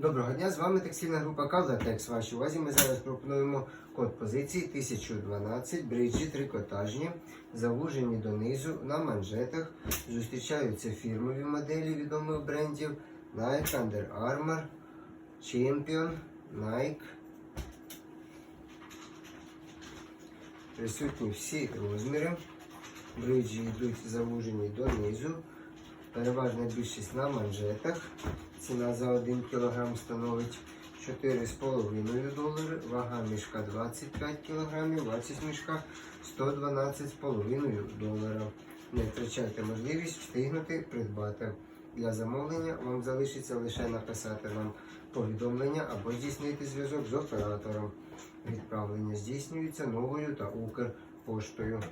Доброго дня, з вами текстильна група Кавлатекс. Вашій увазі ми зараз пропонуємо код позиції 1012, бриджі трикотажні, завужені донизу на манжетах. Зустрічаються фірмові моделі відомих брендів Nike, Under Armour, Champion, Nike. Присутні всі розміри. Бриджі йдуть завужені донизу. Переважна більшість на манжетах. Ціна за 1 кг становить 4,5 долари, вага мішка 25 кг, вартість мішка 112,5 долара. Не втрачайте можливість встигнути придбати. Для замовлення вам залишиться лише написати нам повідомлення або здійснити зв'язок з оператором. Відправлення здійснюється новою та Укрпоштою.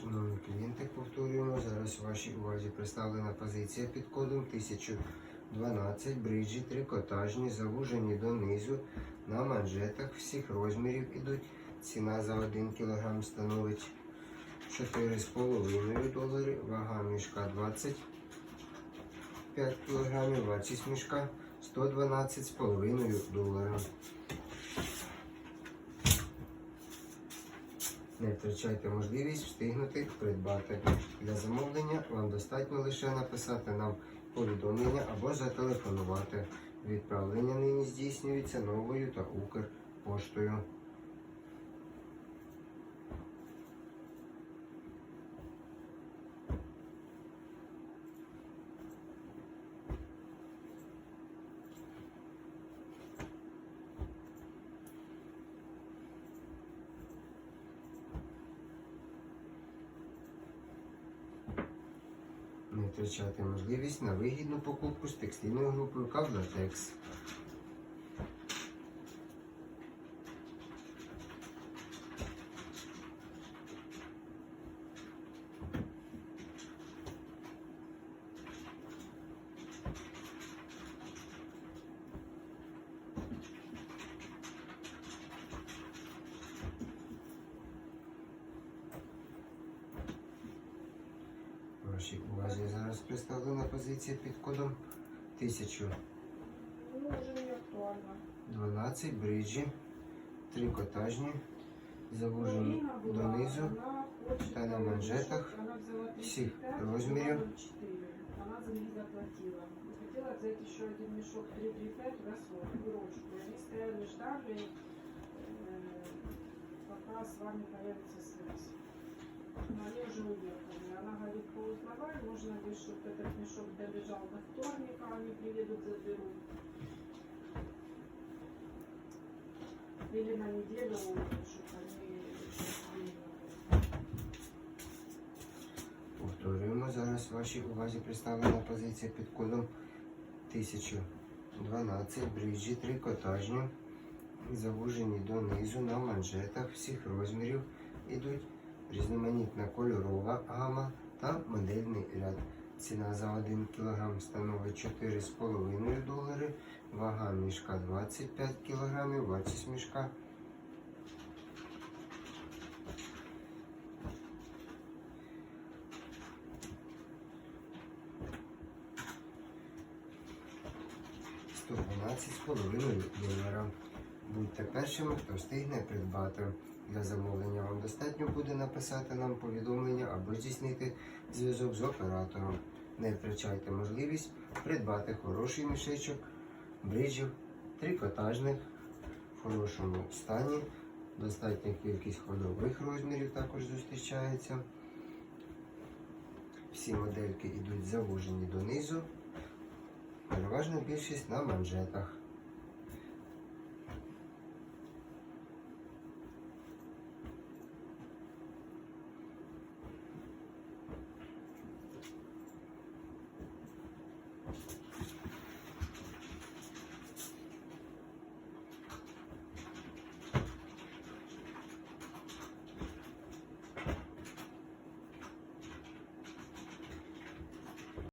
Шановні клієнти, повторюємо, зараз у вашій увазі представлена позиція під кодом 1012 бриджі трикотажні, завужені донизу на манжетах всіх розмірів ідуть. Ціна за 1 кг становить 4,5 долари, вага мішка 25 кг, вартість мішка 112,5 доларів. Не втрачайте можливість встигнути придбати. Для замовлення вам достатньо лише написати нам повідомлення або зателефонувати. Відправлення нині здійснюється новою та Укрпоштою. Не можливість на вигідну покупку з текстильною групою Кавлатекс. Вашій увазі зараз представлена позиція під кодом 1012 Ну, уже не актуально. бриджі, трикотажні, завужені донизу. та на манжетах всіх 35, розмірів. вона 04. Вона за них заплатила. Хотела взять еще один мешок 335 в рассрок, в ручку. И они стояли, ждали, э, пока с вами появится связь. Но они уже уехали. Она говорит, поузнавай, можно лишь, чтобы этот мешок долежал до вторника, они приедут, заберут. Или на неделю, чтобы они приехали. Повторюємо зараз вашій увазі представлена позиція під кодом 1012 бриджі трикотажні, завужені донизу на манжетах всіх розмірів ідуть різноманітна кольорова гама та модельний ряд. Ціна за 1 кг становить 4,5 долари, вага мішка 25 кг, вартість мішка – 112,5 долара. Будьте першими, хто встигне придбати. Для замовлення вам достатньо буде написати нам повідомлення або здійснити зв'язок з оператором. Не втрачайте можливість придбати хороший мішечок, бриджів, трикотажних в хорошому стані. Достатня кількість ходових розмірів також зустрічається. Всі модельки йдуть завужені донизу. Переважна більшість на манжетах.